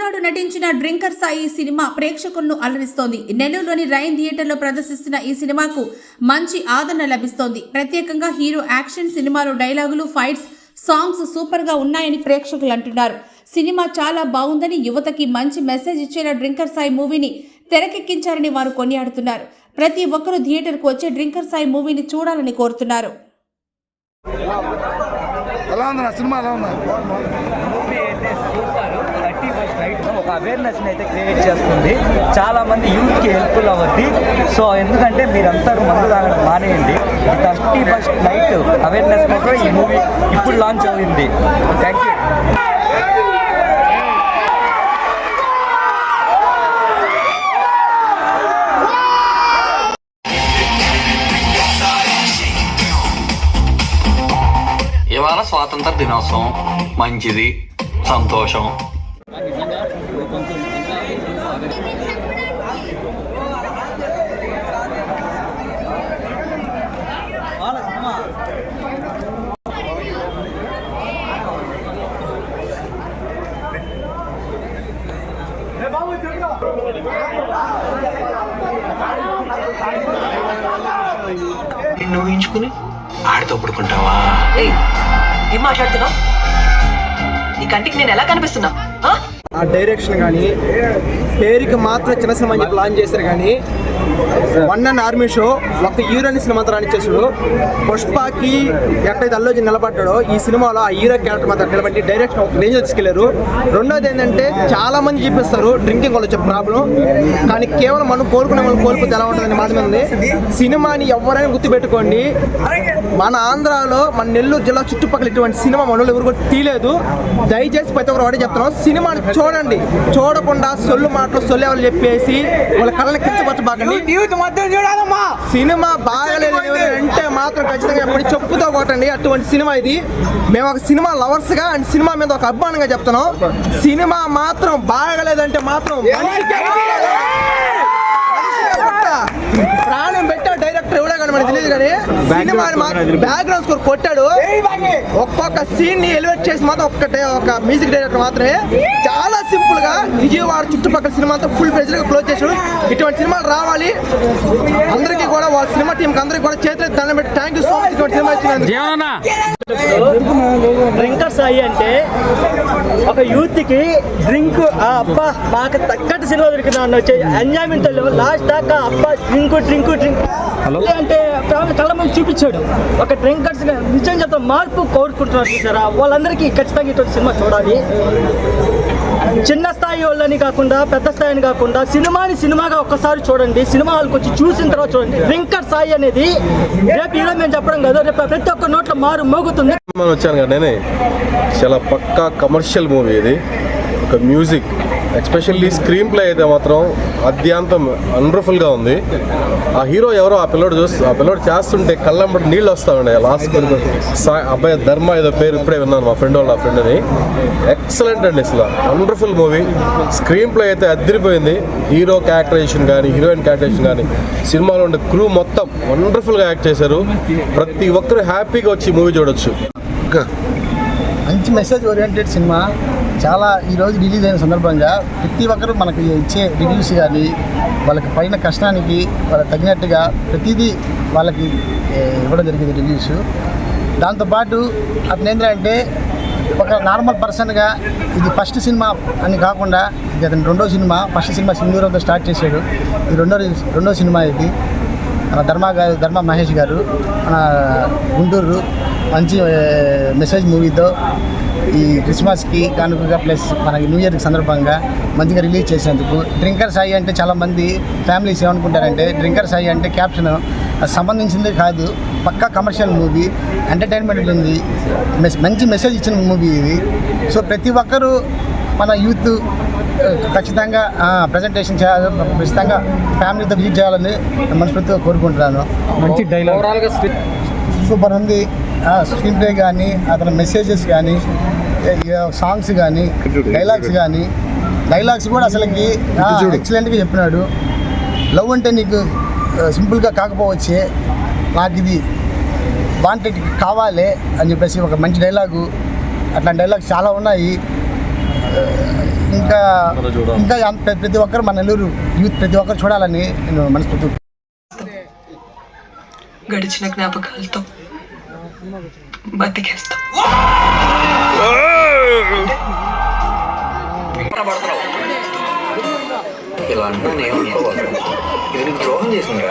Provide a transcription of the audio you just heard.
కుర్రాడు నటించిన drinker Sai cinema ప్రేక్షకులను అలరిస్తోంది. నెల్లూరులోని రైన్ థియేటర్లో ప్రదర్శిస్తున్న ఈ సినిమాకు మంచి ఆదరణ లభిస్తోంది. ప్రత్యేకంగా హీరో యాక్షన్ సినిమాలో డైలాగులు ఫైట్స్ సాంగ్స్ సూపర్గా ఉన్నాయని ప్రేక్షకులు అంటున్నారు. సినిమా చాలా బాగుందని యువతకి మంచి మెసేజ్ ఇచ్చేలా డ్రింకర్ సాయి మూవీని తెరకెక్కించారని వారు కొనియాడుతున్నారు. ప్రతి ఒక్కరూ థియేటర్కు వచ్చే డ్రింకర్ సాయి మూవీని చూడాలని కోరుతున్నారు. ఎలా సినిమా ఎలా ఉంది మూవీ అయితే సూపర్ థర్టీ ఫస్ట్ నైట్ ఒక అవేర్నెస్ అయితే క్రియేట్ చేస్తుంది. చాలా మంది యూత్కి హెల్ప్ఫుల్ అవ్వద్ది. సో ఎందుకంటే మీరందరూ మందు తాగడం మానేయండి. థర్టీ ఫస్ట్ నైట్ అవేర్నెస్ కోసం ఈ మూవీ ఇప్పుడు లాంచ్ అయింది. థ్యాంక్ యూ ఇవాళ స్వాతంత్ర దినోత్సవం మంచిది సంతోషం. నిన్ను ఊహించుకుని ఆడితో పడుకుంటావా? ఏయ్ ఏం మాట్లాడుతున్నావు? నీ కంటికి నేను ఎలా కనిపిస్తున్నా? ఆ? ఆ డైరెక్షన్ కానీ పేరుకి మాత్రం చిన్న సినిమా అని చెప్పి లాంచ్ చేశారు కానీ వన్ అండ్ ఆర్మీ షో ఒక హీరోయిన్ సినిమా రాణించేసాడు పుష్పకి ఎక్కడైతే అల్లోజీ నిలబడ్డాడో ఈ సినిమాలో ఆ హీరో క్యారెక్టర్ మాత్రం నిలబడి డైరెక్షన్ ఒక రేంజ్ తీసుకెళ్ళారు. రెండోది ఏంటంటే చాలా మంది చూపిస్తారు డ్రింకింగ్ వల్ల వచ్చే ప్రాబ్లం. కానీ కేవలం మనం కోరుకునే వాళ్ళు కోల్పోతే ఎలా ఉంటుందని మాత్రమే ఉంది. సినిమాని ఎవరైనా గుర్తుపెట్టుకోండి. మన ఆంధ్రాలో మన నెల్లూరు జిల్లా చుట్టుపక్కల ఇటువంటి సినిమా మనలో ఎవరు కూడా తీయలేదు. దయచేసి ప్రతి ఒక్కరు ఒకటే చెప్తున్నాం. సినిమాని చూడ చూడండి. చూడకుండా సొల్లు మాటలు సొల్లేవాళ్ళు చెప్పేసి వాళ్ళ కళ్ళని కించపరచబాకండి. సినిమా బాగలేదు అంటే మాత్రం ఖచ్చితంగా ఎప్పటి చెప్పుతో కొట్టండి. అటువంటి సినిమా ఇది. మేము ఒక సినిమా లవర్స్గా అండ్ సినిమా మీద ఒక అభిమానంగా చెప్తున్నాం. సినిమా మాత్రం బాగలేదంటే మాత్రం ప్రాణం పెట్టా డైరెక్టర్ ఎవడో కానీ మనకు తెలియదు కానీ సినిమా బ్యాక్గ్రౌండ్ స్కోర్ కొట్టాడు. ఒక్కొక్క సీన్ని ఎలివేట్ చేసి మాత్రం ఒక్కటే ఒక మ్యూజిక్ డైరెక్టర్ మాత్రమే. చాలా సింపుల్గా విజయవాడ చుట్టుపక్కల సినిమా అంతా ఫుల్ ఫ్లెజ్గా క్లోజ్ చేశాడు. ఇటువంటి సినిమాలు రావాలి. అందరికీ కూడా వాళ్ళ సినిమా టీం అందరికీ కూడా చేతులు దండం పెట్టి థ్యాంక్ యూ సో మచ్ ఇటువంటి సినిమా ఇచ్చినందుకు. డ్రింకర్ సాయి అంటే ఒక యూత్కి డ్రింక్ అబ్బా మాకు తగ్గట్టు సినిమా దొరికిందా అన్న వచ్చే ఎంజాయ్మెంట్ లాస్ట్ దాకా అబ్బా డ్రింక్ డ్రింక్ డ్రింక్. అంటే ఫ్యామిలీ కళ్ళ ముందు చూపించాడు. ఒక డ్రింకర్స్ నిజం చెప్తా మార్పు కోరుకుంటున్నారు చూసారా? వాళ్ళందరికీ ఖచ్చితంగా ఇటువంటి సినిమా చూడాలి. చిన్న స్థాయి వాళ్ళని కాకుండా పెద్ద స్థాయిని కాకుండా సినిమాని సినిమాగా ఒక్కసారి చూడండి. సినిమా హాల్కి వచ్చి చూసిన తర్వాత చూడండి. డ్రింకర్ సాయి అనేది రేపు ఈరోజు మేము చెప్పడం కాదు రేపు ప్రతి ఒక్క నోట్లో మారు మోగుతుంది. మనం వచ్చాను కదా నేనే. చాలా పక్కా కమర్షియల్ మూవీ ఇది. ఒక మ్యూజిక్ ఎస్పెషల్లీ స్క్రీన్ ప్లే అయితే మాత్రం అద్యాంతం వండర్ఫుల్గా ఉంది. ఆ హీరో ఎవరో ఆ పిల్లోడు చూస్తూ ఆ పిల్లోడు చేస్తుంటే కళ్ళంబడి నీళ్ళు వస్తా ఉండే లాస్ట్ అబ్బాయి ధర్మ ఏదో పేరు ఇప్పుడే విన్నాను మా ఫ్రెండ్ వాళ్ళ ఫ్రెండ్ అని ఎక్సలెంట్ అండి అసలు. వండర్ఫుల్ మూవీ స్క్రీన్ ప్లే అయితే అదిరిపోయింది హీరో క్యారెక్టరేషన్ కానీ హీరోయిన్ క్యారెక్టరేషన్ కానీ సినిమాలో ఉండే క్రూ మొత్తం వండర్ఫుల్గా యాక్ట్ చేశారు. ప్రతి ఒక్కరు హ్యాపీగా వచ్చి మూవీ చూడొచ్చు. మంచి మెసేజ్ ఓరియంటెడ్ సినిమా. చాలా ఈరోజు రిలీజ్ అయిన సందర్భంగా ప్రతి ఒక్కరు మనకి ఇచ్చే రివ్యూస్ కానీ వాళ్ళకి పైన కష్టానికి వాళ్ళకి తగినట్టుగా ప్రతిదీ వాళ్ళకి ఇవ్వడం జరిగింది రివ్యూస్ దాంతోపాటు అతను ఏంటంటే ఒక నార్మల్ పర్సన్గా ఇది ఫస్ట్ సినిమా అని కాకుండా ఇది అతని రెండో సినిమా ఫస్ట్ సినిమా సింధూరంతో స్టార్ట్ చేశాడు. ఇది రెండో రెండో సినిమా ఇది. మన ధర్మ గారు ధర్మ మహేష్ గారు మన గుంటూరు మంచి మెసేజ్ మూవీతో ఈ క్రిస్మస్కి కానుకగా ప్లస్ మనకి న్యూ ఇయర్కి సందర్భంగా మంచిగా రిలీజ్ చేసేందుకు డ్రింకర్ సాయి అంటే చాలామంది ఫ్యామిలీస్ ఏమనుకుంటారంటే డ్రింకర్ సాయి అంటే క్యాప్షన్ సంబంధించింది కాదు పక్కా కమర్షియల్ మూవీ ఎంటర్టైన్మెంట్ ఉంది మెస్ మంచి మెసేజ్ ఇచ్చిన మూవీ ఇది. సో ప్రతి ఒక్కరూ మన యూత్ ఖచ్చితంగా ప్రజెంటేషన్ చేయాలి ఖచ్చితంగా ఫ్యామిలీతో విజిట్ చేయాలని మనస్ఫూర్తిగా కోరుకుంటున్నాను. మంచి డైలాగ్ సూపర్ ఉంది. స్క్రీన్ ప్లే కానీ అతని మెసేజెస్ కానీ సాంగ్స్ కానీ డైలాగ్స్ కానీ డైలాగ్స్ కూడా అసలుకి ఎక్సలెంట్గా చెప్పినాడు. లవ్ అంటే నీకు సింపుల్గా కాకపోవచ్చే నాకు ఇది వాంటెడ్ కావాలి అని చెప్పేసి ఒక మంచి డైలాగు అట్లాంటి డైలాగ్స్ చాలా ఉన్నాయి. ఇంకా ఇంకా ప్రతి ఒక్కరు మన నెల్లూరు యూత్ ప్రతి ఒక్కరు చూడాలని నేను మనస్ఫూర్తి గడిచిన జ్ఞాపకాలతో బతికేస్తాం. ఇలా అంటున్నాను ఏమనుకోవాలి ఇది నీకు ద్రోహం చేసింది